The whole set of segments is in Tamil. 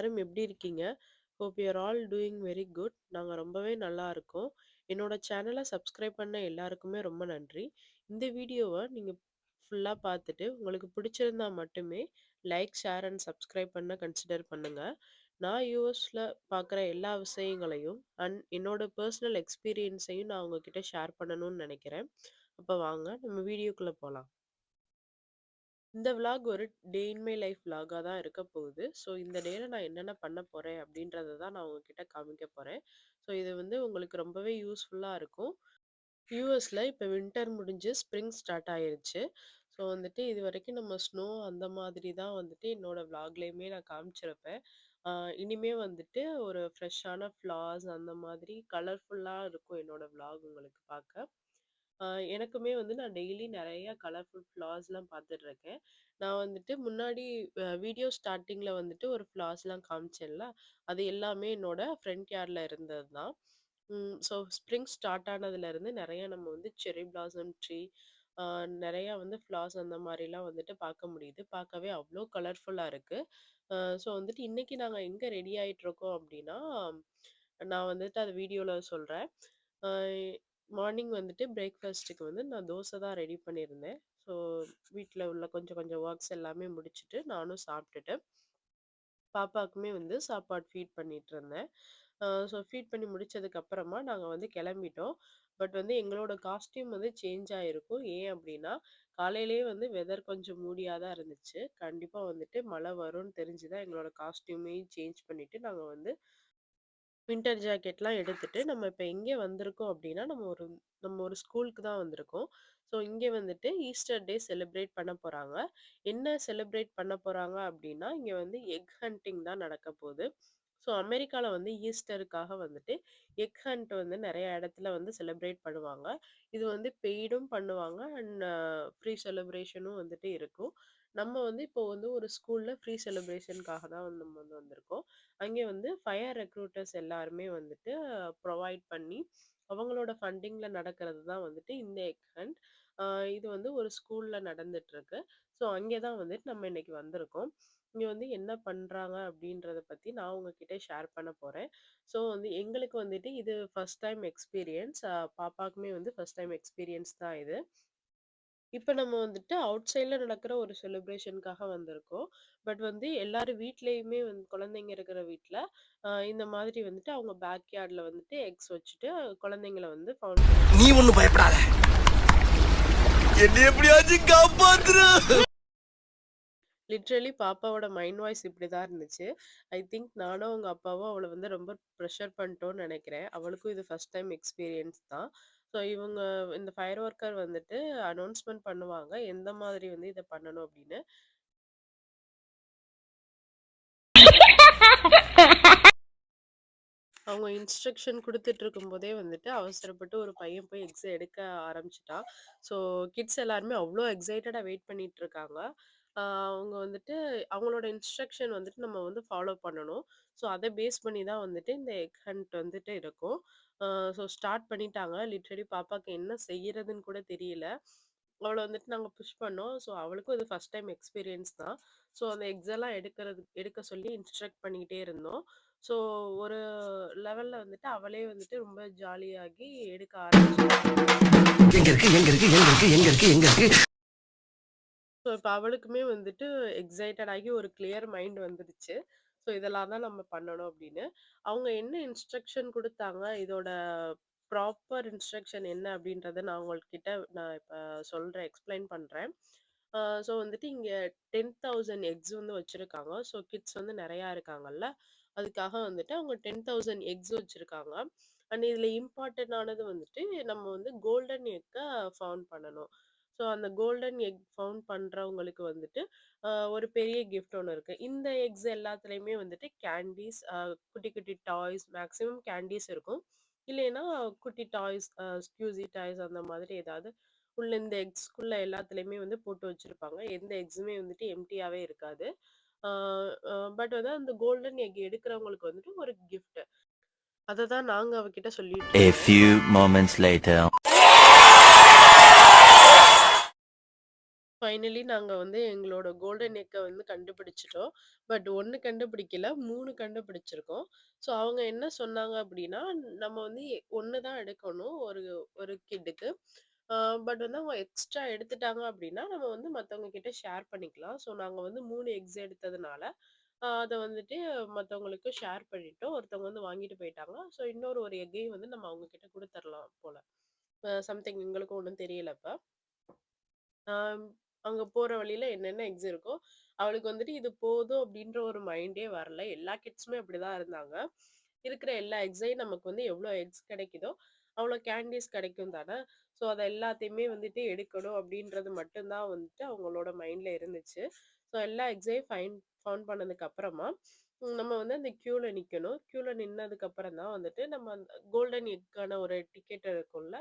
எல்லாரும் எப்படி இருக்கீங்க? Hope you're all doing very good. நாங்கள் ரொம்பவே நல்லா இருக்கோம். என்னோட சேனலை சப்ஸ்கிரைப் பண்ண எல்லாருக்குமே ரொம்ப நன்றி. இந்த வீடியோவை நீங்கள் ஃபுல்லாக பார்த்துட்டு, உங்களுக்கு பிடிச்சிருந்தா மட்டுமே லைக், ஷேர் அண்ட் சப்ஸ்கிரைப் பண்ண கன்சிடர் பண்ணுங்கள் நான் யூஎஸில் பார்க்குற எல்லா விஷயங்களையும் அண்ட் என்னோட பர்சனல் எக்ஸ்பீரியன்ஸையும் நான் உங்ககிட்ட ஷேர் பண்ணணும்னு நினைக்கிறேன் அப்போ வாங்க நம்ம வீடியோக்குள்ளே போகலாம் இந்த விலாக் ஒரு டே இன் மை லைஃப் விலாகாக தான் இருக்க போகுது. ஸோ இந்த டேல நான் என்னென்ன பண்ண போகிறேன் அப்படின்றத தான் நான் உங்ககிட்ட காமிக்க போகிறேன் ஸோ இது வந்து உங்களுக்கு ரொம்பவே யூஸ்ஃபுல்லாக இருக்கும். யூஎஸில் இப்போ வின்டர் முடிஞ்சு ஸ்ப்ரிங் ஸ்டார்ட் ஆயிருச்சு. ஸோ வந்துட்டு இதுவரைக்கும் நம்ம ஸ்னோ அந்த மாதிரி தான் வந்துட்டு என்னோடய விலாக்லேயுமே நான் காமிச்சிருப்பேன். இனிமே வந்துட்டு ஒரு ஃப்ரெஷ்ஷான ஃப்ளார்ஸ் அந்த மாதிரி கலர்ஃபுல்லாக இருக்கும் என்னோடய விலாக் உங்களுக்கு பார்க்க. எனக்குமே வந்து நான் டெய்லி நிறைய கலர்ஃபுல் ஃப்ளார்ஸ்லாம் பார்த்துட்ருக்கேன் நான் வந்துட்டு முன்னாடி வீடியோ ஸ்டார்டிங்கில் வந்துட்டு ஒரு ஃப்ளார்ஸ்லாம் காமிச்சேன்ல, அது எல்லாமே என்னோட ஃப்ரண்ட் யார்டில் இருந்தது தான். ஸோ ஸ்ப்ரிங் ஸ்டார்ட் ஆனதுலேருந்து நிறையா நம்ம வந்து செரி பிளாசம் ட்ரீ நிறையா வந்து ஃப்ளார்ஸ் அந்த மாதிரிலாம் வந்துட்டு பார்க்க முடியுது. பார்க்கவே அவ்வளோ கலர்ஃபுல்லாக இருக்குது ஸோ வந்துட்டு இன்றைக்கி நாங்கள் எங்கே ரெடி ஆகிட்டுருக்கோம் அப்படின்னா நான் வந்துட்டு அது வீடியோவில் சொல்கிறேன் மார்னிங் வந்துட்டு பிரேக்ஃபாஸ்ட்டுக்கு வந்து நான் தோசை தான் ரெடி பண்ணியிருந்தேன். ஸோ வீட்டில் உள்ள கொஞ்சம் கொஞ்சம் ஒர்க்ஸ் எல்லாமே முடிச்சுட்டு, நானும் சாப்பிட்டுட்டு பாப்பாக்குமே வந்து சாப்பாடு ஃபீட் பண்ணிட்டுருந்தேன். இருந்தேன் ஸோ ஃபீட் பண்ணி முடித்ததுக்கப்புறமா நாங்கள் வந்து கிளம்பிட்டோம் பட் வந்து எங்களோட காஸ்டியூம் வந்து சேஞ்ச் ஆகிருக்கும் ஏன் அப்படின்னா காலையிலேயே வந்து வெதர் கொஞ்சம் மூடியாக தான் இருந்துச்சு. கண்டிப்பாக வந்துட்டு மழை வரும்னு தெரிஞ்சு தான் எங்களோட காஸ்டியூமையும் சேஞ்ச் பண்ணிவிட்டு நாங்கள் வந்து வின்டர் ஜாக்கெட்லாம் எடுத்துட்டு, நம்ம இப்போ எங்கே வந்திருக்கோம் அப்படின்னா நம்ம ஒரு நம்ம ஒரு ஸ்கூலுக்கு தான் வந்திருக்கோம். ஸோ இங்கே வந்துட்டு ஈஸ்டர் டே செலிப்ரேட் பண்ண போகிறாங்க என்ன செலிப்ரேட் பண்ண போகிறாங்க அப்படின்னா இங்கே வந்து எக் ஹண்டிங் தான் நடக்க போகுது ஸோ அமெரிக்காவில் வந்து ஈஸ்டருக்காக வந்துட்டு எக் ஹண்ட் வந்து நிறைய இடத்துல வந்து செலிப்ரேட் பண்ணுவாங்க. இது வந்து பெய்டும் பண்ணுவாங்க அண்ட் ஃப்ரீ செலிப்ரேஷனும் வந்துட்டு இருக்கும். நம்ம வந்து இப்போ வந்து ஒரு ஸ்கூல்ல ஃப்ரீ செலிப்ரேஷனுக்காக தான் வந்து நம்ம வந்து வந்திருக்கோம். அங்கே வந்து ஃபயர் ரெக்ரூட்டர்ஸ் எல்லாருமே வந்துட்டு ப்ரொவைட் பண்ணி, அவங்களோட ஃபண்டிங்கில் நடக்கிறது தான் வந்துட்டு இந்த எக் ஹண்ட். இது வந்து ஒரு ஸ்கூலில் நடந்துட்டுருக்கு. ஸோ அங்கே தான் வந்துட்டு நம்ம இன்னைக்கு வந்திருக்கோம். இங்கே வந்து என்ன பண்ணுறாங்க அப்படின்றத பற்றி நான் உங்ககிட்ட ஷேர் பண்ண போகிறேன் ஸோ வந்து எங்களுக்கு வந்துட்டு இது ஃபர்ஸ்ட் டைம் எக்ஸ்பீரியன்ஸ். பாப்பாக்குமே வந்து ஃபஸ்ட் டைம் எக்ஸ்பீரியன்ஸ் தான் இது. இப்ப நம்ம வந்துட்டு அவுட் சைட்ல நடக்கிற ஒரு செலிப்ரேஷனுக்காக வந்திருக்கோம். பட் வந்து எல்லாரும் வீட்லயுமே வந்து குழந்தைங்க இருக்கிற வீட்ல, அ இந்த மாதிரி வந்துட்டு அவங்க பேக் யார்ட்ல வந்துட்டு எக்ஸ் வச்சுட்டு குழந்தைங்கள வந்து ஃபவுண்ட் நீ ஒண்ணும் பயப்படாத என்னை எப்படியாச்சும் காப்பாத்துரு லிட்ரலி பாப்பாவோட மைண்ட் வாய்ஸ் இப்படிதான் இருந்துச்சு. ஐ திங்க் நானும் அவங்க அப்பாவும் அவள வந்து ரொம்ப ப்ரெஷர் பண்ணிட்டோம்னு நெனைக்கிறேன். அவளுக்கும் இது ஃபர்ஸ்ட் டைம் எக்ஸ்பீரியன்ஸ் தான். ஸோ இவங்க இந்த ஃபயர் ஒர்க்கர் வந்துட்டு அனௌன்ஸ்மெண்ட் பண்ணுவாங்க. எந்த மாதிரி வந்து இத பண்ணணும் அப்படின்னு. அவங்க இன்ஸ்ட்ரக்ஷன் குடுத்துட்டு இருக்கும்போதே வந்துட்டு அவசரப்பட்டு ஒரு பையன் போய் எக்ஸ எடுக்க ஆரம்பிச்சிட்டான் ஸோ கிட்ஸ் எல்லாருமே அவ்வளோ எக்ஸைட்டடா வெயிட் பண்ணிட்டு இருக்காங்க. அவங்க வந்துட்டு அவங்களோட இன்ஸ்ட்ரக்ஷன் வந்துட்டு நம்ம வந்து ஃபாலோ பண்ணணும். ஸோ அதை பேஸ் பண்ணி தான் வந்துட்டு இந்த எக் ஹண்ட் வந்துட்டு இருக்கும். ஸோ ஸ்டார்ட் பண்ணிட்டாங்க. லிட்ரலி பாப்பாவுக்கு என்ன செய்யறதுன்னு கூட தெரியல. அவளை வந்துட்டு நாங்கள் புஷ் பண்ணோம். ஸோ அவளுக்கும் இது ஃபஸ்ட் டைம் எக்ஸ்பீரியன்ஸ் தான். ஸோ அந்த எக்ஸெல்லாம் எடுக்கிறது எடுக்க சொல்லி இன்ஸ்ட்ரக்ட் பண்ணிக்கிட்டே இருந்தோம். ஸோ ஒரு லெவலில் வந்துட்டு அவளே வந்துட்டு ரொம்ப ஜாலியாகி எடுக்க ஆரம்பிச்சு ஸோ இப்போ அவளுக்குமே வந்துட்டு எக்ஸைட்டட் ஆகி ஒரு கிளியர் மைண்ட் வந்துடுச்சு ஸோ இதெல்லாம் தான் நம்ம பண்ணணும் அப்படின்னு. அவங்க என்ன இன்ஸ்ட்ரக்ஷன் கொடுத்தாங்க இதோட ப்ராப்பர் இன்ஸ்ட்ரக்ஷன் என்ன அப்படின்றத நான் உங்கள்கிட்ட நான் இப்போ சொல்கிறேன் எக்ஸ்பிளைன் பண்ணுறேன் ஸோ வந்துட்டு இங்கே டென் தௌசண்ட் எக்ஸ் வந்து வச்சுருக்காங்க ஸோ கிட்ஸ் வந்து நிறையா இருக்காங்கல்ல. அதுக்காக வந்துட்டு அவங்க 10,000 எக்ஸ் வச்சுருக்காங்க அண்ட் இதில் இம்பார்ட்டன்ட் ஆனது வந்துட்டு நம்ம வந்து கோல்டன் எக்கை ஃபவுண்ட் பண்ணணும். ஸோ அந்த கோல்டன் எக் ஃபவுண்ட் பண்றவங்களுக்கு வந்துட்டு ஒரு பெரிய கிஃப்ட் ஒண்ணு இருக்கு. இந்த எக்ஸ் எல்லாத்துலயுமே வந்துட்டு கேண்டீஸ், குட்டி குட்டி டாய்ஸ் மேக்ஸிமம் கேண்டீஸ் இருக்கும். இல்லைன்னா குட்டி டாய்ஸ், அ ஸ்க்யூஸி டாய்ஸ் அந்த மாதிரி ஏதாவது உள்ள இந்த எக்ஸ்க்குள்ள எல்லாத்துலயுமே வந்து போட்டு வச்சிருப்பாங்க. எந்த எக்ஸுமே வந்துட்டு எம்ப்டியாவே இருக்காது. பட் வந்து அந்த கோல்டன் எக் எடுக்கிறவங்களுக்கு வந்துட்டு ஒரு கிஃப்ட். அத தான் நாங்க அவகிட்ட சொல்லிட்டு ஃபைனலி நாங்க வந்து எங்களோட கோல்டன் எக்க வந்து கண்டுபிடிச்சுட்டோம். பட் 1 கண்டுபிடிக்கல, 3 கண்டுபிடிச்சிருக்கோம். ஸோ அவங்க என்ன சொன்னாங்க அப்டின்னா, நம்ம வந்து 1 தான் எடுக்கணும் ஒரு ஒரு கிட்டுக்கு. ஆ பட் வந்து அவங்க எக்ஸ்ட்ரா எடுத்துட்டாங்க அப்டின்னா, நம்ம வந்து மத்தவங்க கிட்ட ஷேர் பண்ணிக்கலாம். ஸோ நாங்க வந்து 3 எக்ஸ் எடுத்ததுனால, அ அத வந்துட்டு மத்தவங்களுக்கு ஷேர் பண்ணிட்டோம். ஒருத்தவங்க வந்து வாங்கிட்டு போயிட்டாங்க. ஸோ இன்னொரு ஒரு எக்கையும் வந்து நம்ம அவங்க கிட்ட குடுத்துரலாம் போல. அ சம்திங் எங்களுக்கும் ஒண்ணும் தெரியல அப்ப. ஆம். அங்க போற வழியில என்னென்ன எக்ஸ் இருக்கோ, அவளுக்கு வந்துட்டு இது போதும் அப்படின்ற ஒரு மைண்டே வரல. எல்லா கிட்ஸுமே அப்படிதான் இருந்தாங்க. இருக்கிற எல்லா எக்ஸையும் நமக்கு வந்து எவ்வளோ எக்ஸ் கிடைக்குதோ, அவ்வளோ கேண்டீஸ் கிடைக்கும் தானே! ஸோ அதை எல்லாத்தையுமே வந்துட்டு எடுக்கணும் அப்படின்றது மட்டும்தான் வந்துட்டு அவங்களோட மைண்ட்ல இருந்துச்சு. ஸோ எல்லா எக்ஸையும் ஃபைன் ஃபவுண்ட் பண்ணதுக்கு அப்புறமா, நம்ம வந்து அந்த க்யூவில் நிற்கணும் க்யூவில் நின்னதுக்கு அப்புறம் தான் வந்துட்டு நம்ம அந்த கோல்டன் எக்கான ஒரு டிக்கெட் இருக்கும்ல,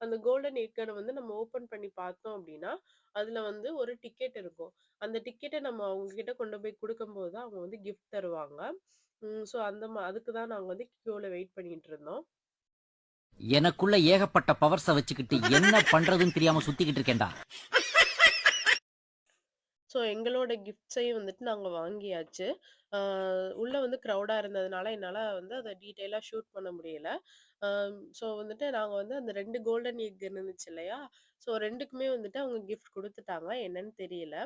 அந்த கோல்டன் ஏக்கரை வந்து நம்ம ஓப்பன் பண்ணி பார்த்தோம் அப்படின்னா அதுல வந்து ஒரு டிக்கெட் இருக்கும். அந்த டிக்கெட்டை நம்ம அவங்க கிட்ட கொண்டு போய் கொடுக்கும்போது தான் அவங்க வந்து கிஃப்ட் தருவாங்க. ஸோ அந்த அதுக்கு தான் நாங்கள் வந்து கியூல வெயிட் பண்ணிட்டு இருந்தோம். எனக்குள்ள ஏகப்பட்ட பவர்ஸை வச்சுக்கிட்டு என்ன பண்றதுன்னு தெரியாம சுத்திக்கிட்டு இருக்கேன்டா. ஸோ எங்களோட கிஃப்ட்ஸையும் வந்துட்டு நாங்கள் வாங்கியாச்சு. உள்ளே வந்து க்ரௌடாக இருந்ததுனால, என்னால் வந்து அதை டீட்டெயிலாக ஷூட் பண்ண முடியல. ஸோ வந்துட்டு நாங்கள் வந்து அந்த ரெண்டு கோல்டன் எக் இருந்துச்சு இல்லையா? ஸோ ரெண்டுக்குமே வந்துட்டு அவங்க கிஃப்ட் கொடுத்துட்டாங்க என்னன்னு தெரியல.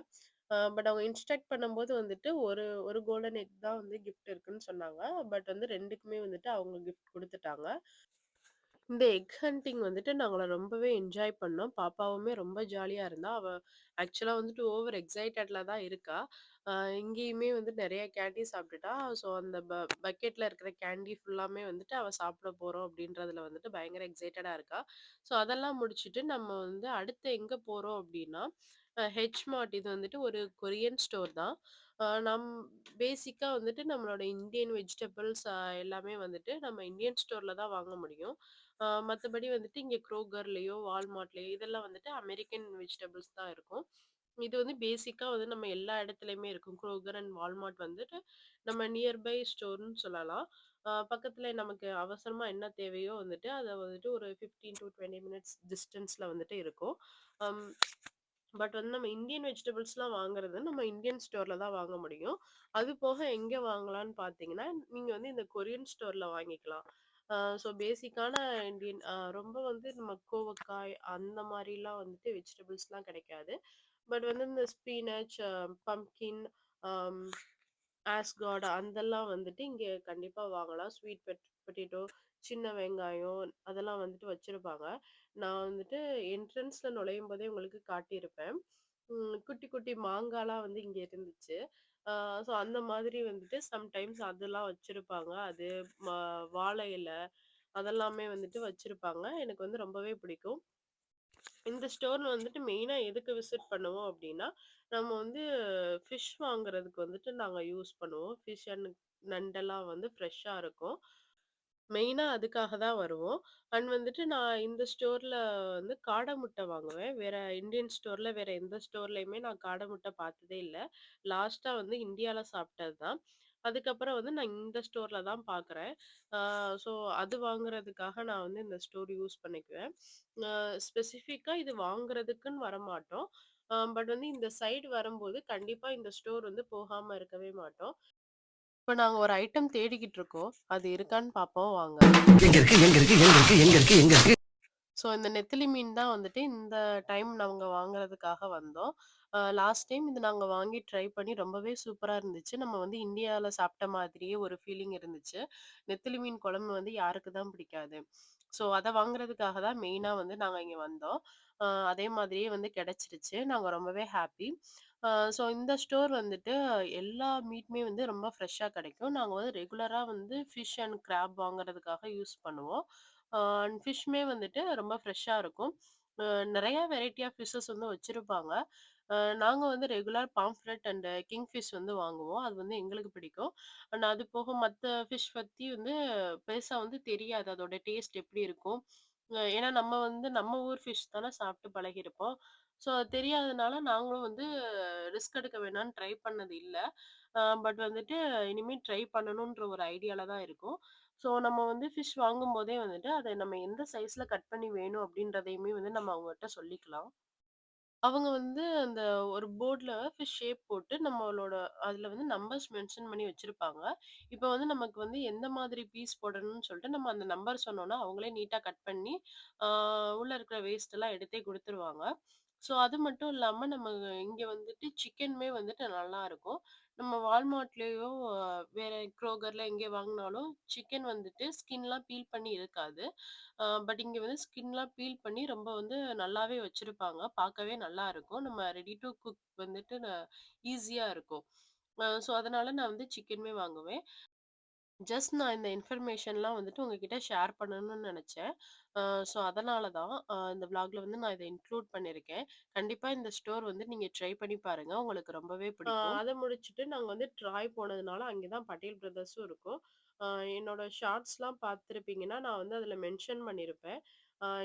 பட் அவங்க இன்ஸ்ட்ரக்ட் பண்ணும்போது வந்துட்டு ஒரு ஒரு கோல்டன் எக் தான் வந்து கிஃப்ட் இருக்குன்னு சொன்னாங்க. பட் வந்து ரெண்டுக்குமே வந்துட்டு அவங்க கிஃப்ட் கொடுத்துட்டாங்க இந்த எக் ஹண்டிங் வந்துட்டு நாங்கள ரொம்பவே என்ஜாய் பண்ணோம். பாப்பாவுமே ரொம்ப ஜாலியா இருந்தா. அவ ஆக்சுவலா வந்துட்டு ஓவர் எக்ஸைட்டட்ல தான் இருக்கா. அ இங்கேயுமே வந்து நெறைய கேண்டி சாப்பிட்டுட்டா. ஸோ அந்த ப பக்கெட்ல இருக்கிற கேண்டி ஃபுல்லாமே வந்துட்டு அவ சாப்பிட போறோம் அப்படின்றதுல வந்துட்டு பயங்கர எக்ஸைட்டடா இருக்கா. ஸோ அதெல்லாம் முடிச்சுட்டு நம்ம வந்து அடுத்து எங்க போறோம் அப்படின்னா அ ஹெச் மார்ட் இது வந்துட்டு ஒரு கொரியன் ஸ்டோர் தான். நம் பேசிக்கா வந்துட்டு நம்மளோட இந்தியன் வெஜிடபிள்ஸ் எல்லாமே வந்துட்டு நம்ம இந்தியன் ஸ்டோர்ல தான் வாங்க முடியும். மற்றபடி வந்துட்டு இங்கே க்ரோகர்லயோ, வால்மார்ட்லேயோ இதெல்லாம் வந்துட்டு அமெரிக்கன் வெஜிடபிள்ஸ் தான் இருக்கும். இது வந்து பேசிக்காக வந்து நம்ம எல்லா இடத்துலையுமே இருக்கும். க்ரோகர் அண்ட் வால்மார்ட் வந்துட்டு நம்ம நியர்பை ஸ்டோர்னு சொல்லலாம். பக்கத்தில் நமக்கு அவசரமாக என்ன தேவையோ வந்துட்டு அதை வந்துட்டு ஒரு ஃபிஃப்டீன் டு டுவெண்ட்டி மினிட்ஸ் டிஸ்டன்ஸில் வந்துட்டு இருக்கும். பட் வந்து நம்ம இந்தியன் வெஜிடபிள்ஸ்லாம் வாங்குறது நம்ம இந்தியன் ஸ்டோரில் தான் வாங்க முடியும். அது போக எங்கே வாங்கலாம்னு பார்த்தீங்கன்னா, நீங்கள் வந்து இந்த கொரியன் ஸ்டோரில் வாங்கிக்கலாம். ஸோ பேசிக்கான இந்தியன் ரொம்ப வந்து நம்ம கோவக்காய் அந்த மாதிரிலாம் வந்துட்டு வெஜிடபிள்ஸ்லாம் கிடைக்காது. பட் வந்து இந்த ஸ்பீனச் பம்கின் ஆஸ் காட் அதெல்லாம் வந்துட்டு இங்கே கண்டிப்பாக வாங்கலாம். ஸ்வீட் பெட் பொட்டேட்டோ, சின்ன வெங்காயம் அதெல்லாம் வந்துட்டு வச்சுருப்பாங்க நான் வந்துட்டு என்ட்ரன்ஸில் நுழையும் போதே உங்களுக்கு காட்டியிருப்பேன். குட்டி, குட்டி மாங்காலாம் வந்து இங்கே இருந்துச்சு. ஸோ அந்த மாதிரி வந்துட்டு சம்டைம்ஸ் அதெல்லாம் வச்சுருப்பாங்க அது வாழை இல அதெல்லாமே வந்துட்டு வச்சுருப்பாங்க எனக்கு வந்து ரொம்பவே பிடிக்கும். இந்த ஸ்டோர்ல வந்துட்டு மெயினா எதுக்கு விசிட் பண்ணுவோம் அப்படின்னா நம்ம வந்து ஃபிஷ் வாங்குறதுக்கு வந்துட்டு நாங்க யூஸ் பண்ணுவோம். ஃபிஷ் அண்ட் நண்டெல்லாம் வந்து ஃப்ரெஷ்ஷா இருக்கும். மெயினா அதுக்காக தான் வருவோம். அண்ட் வந்துட்டு நான் இந்த ஸ்டோர்ல வந்து காடை முட்டை வாங்குவேன். வேற இந்தியன் ஸ்டோர்ல வேற எந்த ஸ்டோர்லயுமே நான் காடை முட்டை பார்த்ததே இல்லை லாஸ்ட்டாக வந்து இந்தியால சாப்பிட்டது தான். அதுக்கப்புறம் வந்து நான் இந்த ஸ்டோர்ல தான் பார்க்குறேன். ஸோ அது வாங்குறதுக்காக நான் வந்து இந்த ஸ்டோர் யூஸ் பண்ணிக்குவேன். அ ஸ்பெசிஃபிக்கா இது வாங்குறதுக்குன்னு வரமாட்டோம். பட் வந்து இந்த சைடு வரும்போது கண்டிப்பா இந்த ஸ்டோர் வந்து போகாம இருக்கவே மாட்டோம். இப்ப நாங்க ஒரு ஐட்டம் தேடிக்கிட்டு இருக்கோம். அது இருக்கான்னு பார்ப்போம் வாங்க. எங்க இருக்கு எங்க இருக்கு எங்க இருக்கு எங்க இருக்கு எங்க இருக்கு ஸோ இந்த நெத்திலி மீன் தான் வந்துட்டு இந்த டைம் நாங்க வாங்குறதுக்காக வந்தோம். லாஸ்ட் டைம் இது நாங்க வாங்கி ட்ரை பண்ணி ரொம்பவே சூப்பரா இருந்துச்சு. நம்ம வந்து இந்தியால சாப்பிட்ட மாதிரியே ஒரு ஃபீலிங் இருந்துச்சு. நெத்திலி மீன் குழம்பு வந்து யாருக்கு தான் பிடிக்காது. ஸோ அத வாங்குறதுக்காக தான் மெயினா வந்து நாங்க இங்க வந்தோம். அ அதே மாதிரியே வந்து கிடைச்சிருச்சு. நாங்க ரொம்பவே ஹாப்பி. அ ஸோ இந்த ஸ்டோர் வந்துட்டு எல்லா மீட்டுமே வந்து ரொம்ப ஃப்ரெஷ்ஷா கிடைக்கும். நாங்க வந்து ரெகுலரா வந்து ஃபிஷ் அண்ட் கிராப் வாங்குறதுக்காக யூஸ் பண்ணுவோம். அ அண்ட் ஃபிஷ்மே வந்துட்டு ரொம்ப ஃப்ரெஷ்ஷா இருக்கும். அ வெரைட்டி ஆஃப் ஃபிஷ்ஷஸ் வந்து வச்சிருப்பாங்க. நாங்கள் நாங்க வந்து regular pomfret and king fish வந்து வாங்குவோம். அது வந்து எங்களுக்கு பிடிக்கும். அண்ட் அது போக மத்த ஃபிஷ் பத்தி வந்து பெருசா வந்து தெரியாது. அதோட டேஸ்ட் எப்படி இருக்கும்? அ ஏன்னா நம்ம வந்து நம்ம ஊர் ஃபிஷ் தானே சாப்பிட்டு பழகியிருப்போம். ஸோ அது தெரியாதனால நாங்களும் வந்து ரிஸ்க் எடுக்க வேணான்னு ட்ரை பண்ணது இல்ல. அ பட் வந்துட்டு இனிமே ட்ரை பண்ணணுன்ற ஒரு ஐடியால தான் இருக்கோம். ஸோ நம்ம வந்து ஃபிஷ் வாங்கும்போதே வந்துட்டு, அத நம்ம எந்த சைஸ்ல கட் பண்ணி வேணும் அப்படின்றதையுமே வந்து நம்ம அவங்கட்ட சொல்லிக்கலாம். அவங்க வந்து அந்த ஒரு போர்ட்ல ஃபிஷ் ஷேப் போட்டு நம்மளோட அதுல வந்து நம்பர்ஸ் மென்ஷன் பண்ணி வச்சிருப்பாங்க. இப்ப வந்து நமக்கு வந்து எந்த மாதிரி பீஸ் போடணும்னு சொல்லிட்டு நம்ம அந்த நம்பர் சொன்னோம்னா, அவங்களே நீட்டா கட் பண்ணி, ஆ உள்ள இருக்கிற வேஸ்ட் எல்லாம் எடுத்தே குடுத்துருவாங்க. ஸோ அது மட்டும் இல்லாம நம்ம இங்க வந்துட்டு சிக்கனுமே வந்துட்டு நல்லாருக்கும். நம்ம வால்மார்ட்லயோ, வேற க்ரோகர்ல எங்கே வாங்குனாலும் சிக்கன் வந்துட்டு ஸ்கின்லாம் பீல் பண்ணி இருக்காது. அ பட் இங்க வந்து ஸ்கின்லாம் பீல் பண்ணி ரொம்ப வந்து நல்லாவே வச்சிருப்பாங்க. பார்க்கவே நல்லாருக்கும். நம்ம ரெடி டூ குக் வந்துட்டு ந ஈஸியா இருக்கும். அ ஸோ அதனால நான் வந்து சிக்கனுமே வாங்குவேன். ஜஸ்ட் நான் இந்த இன்ஃபர்மேஷன்லாம் வந்துட்டு உங்ககிட்ட ஷேர் பண்ணணும்னு நெனச்சேன். ஸோ அதனால தான் இந்த விளாக்ல வந்து நான் இத இன்க்ளூட் பண்ணியிருக்கேன். கண்டிப்பா இந்த ஸ்டோர் வந்து நீங்க ட்ரை பண்ணி பாருங்க. உங்களுக்கு ரொம்பவே பிடிக்கும். அத முடிச்சுட்டு நாங்க வந்து ட்ராய் போனதுனால அங்கே தான் பட்டேல் பிரதர்ஸும் இருக்கும். என்னோட ஷார்ட்ஸ்லாம் பார்த்துருப்பீங்கன்னா, நான் வந்து அதில மென்ஷன் பண்ணியிருப்பேன்.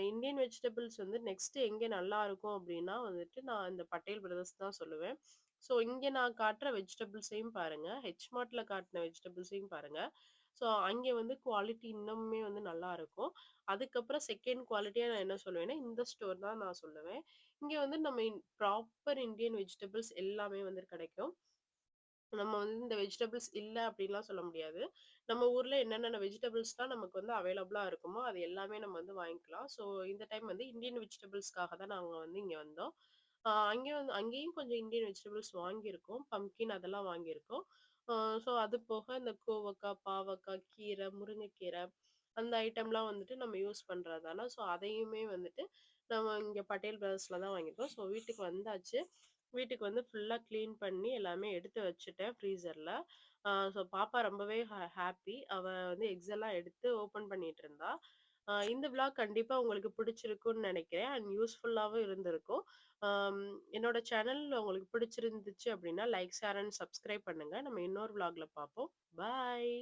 இந்தியன் வெஜிடபிள்ஸ் வந்து நெக்ஸ்ட் எங்கே நல்லாருக்கும் அப்டின்னா வந்துட்டு, நான் இந்த பட்டேல் பிரதர்ஸ் தான் சொல்லுவேன். ஸோ இங்கே நான் காட்டுற வெஜிடபிள்ஸையும் பாருங்கள் ஹெச் காட்டின வெஜிடபிள்ஸையும் பாருங்கள் ஸோ அங்கே வந்து குவாலிட்டி இன்னமுமே வந்து நல்லா இருக்கும் அதுக்கப்புறம் செகண்ட் குவாலிட்டியாக நான் என்ன சொல்லுவேன்னா, இந்த ஸ்டோர் தான் நான் சொல்லுவேன். இங்கே வந்து நம்ம இன் ப்ராப்பர் இந்தியன் வெஜிடபிள்ஸ் எல்லாமே வந்து கிடைக்கும். நம்ம வந்து இந்த வெஜிடபிள்ஸ் இல்லை அப்படின்லாம் சொல்ல முடியாது. நம்ம ஊரில் என்னென்ன வெஜிடபிள்ஸ்லாம் நமக்கு வந்து அவைலபிளாக இருக்குமோ, அது எல்லாமே நம்ம வந்து வாங்கிக்கலாம். ஸோ இந்த டைம் வந்து இந்தியன் வெஜிடபிள்ஸ்க்காக தான் நாங்கள் வந்து இங்கே வந்தோம். அங்கே வந்து அங்கேயும் கொஞ்சம் இந்தியன் வெஜிடபிள்ஸ் வாங்கியிருக்கோம். பம்கின் அதெல்லாம் வாங்கியிருக்கோம். ஸோ அது போக இந்த கோவக்காய் பாவக்காய் கீரை, முருங்கைக்கீரை அந்த ஐட்டம்லாம் வந்துட்டு நம்ம யூஸ் பண்ணுறதால ஸோ அதையுமே வந்துட்டு நம்ம இங்கே பட்டேல் பிரதர்ஸில் தான் வாங்கியிருக்கோம். ஸோ வீட்டுக்கு வந்தாச்சு. வீட்டுக்கு வந்து ஃபுல்லாக க்ளீன் பண்ணி எல்லாமே எடுத்து வச்சுட்டேன் ஃப்ரீசரில் ஸோ பாப்பா ரொம்பவே ஹாப்பி அவள் வந்து எக்ஸெல்லாம் எடுத்து ஓப்பன் பண்ணிட்டு இருந்தா. இந்த விளாக் கண்டிப்பா உங்களுக்கு பிடிச்சிருக்கும்னு நினைக்கிறேன் அண்ட் யூஸ்ஃபுல்லாகவும் இருந்திருக்கும். என்னோட சேனல் உங்களுக்கு பிடிச்சிருந்துச்சு அப்படின்னா லைக், ஷேர் அண்ட் சப்ஸ்கிரைப் பண்ணுங்க. நம்ம இன்னொரு விளாக்ல பார்ப்போம். பாய்.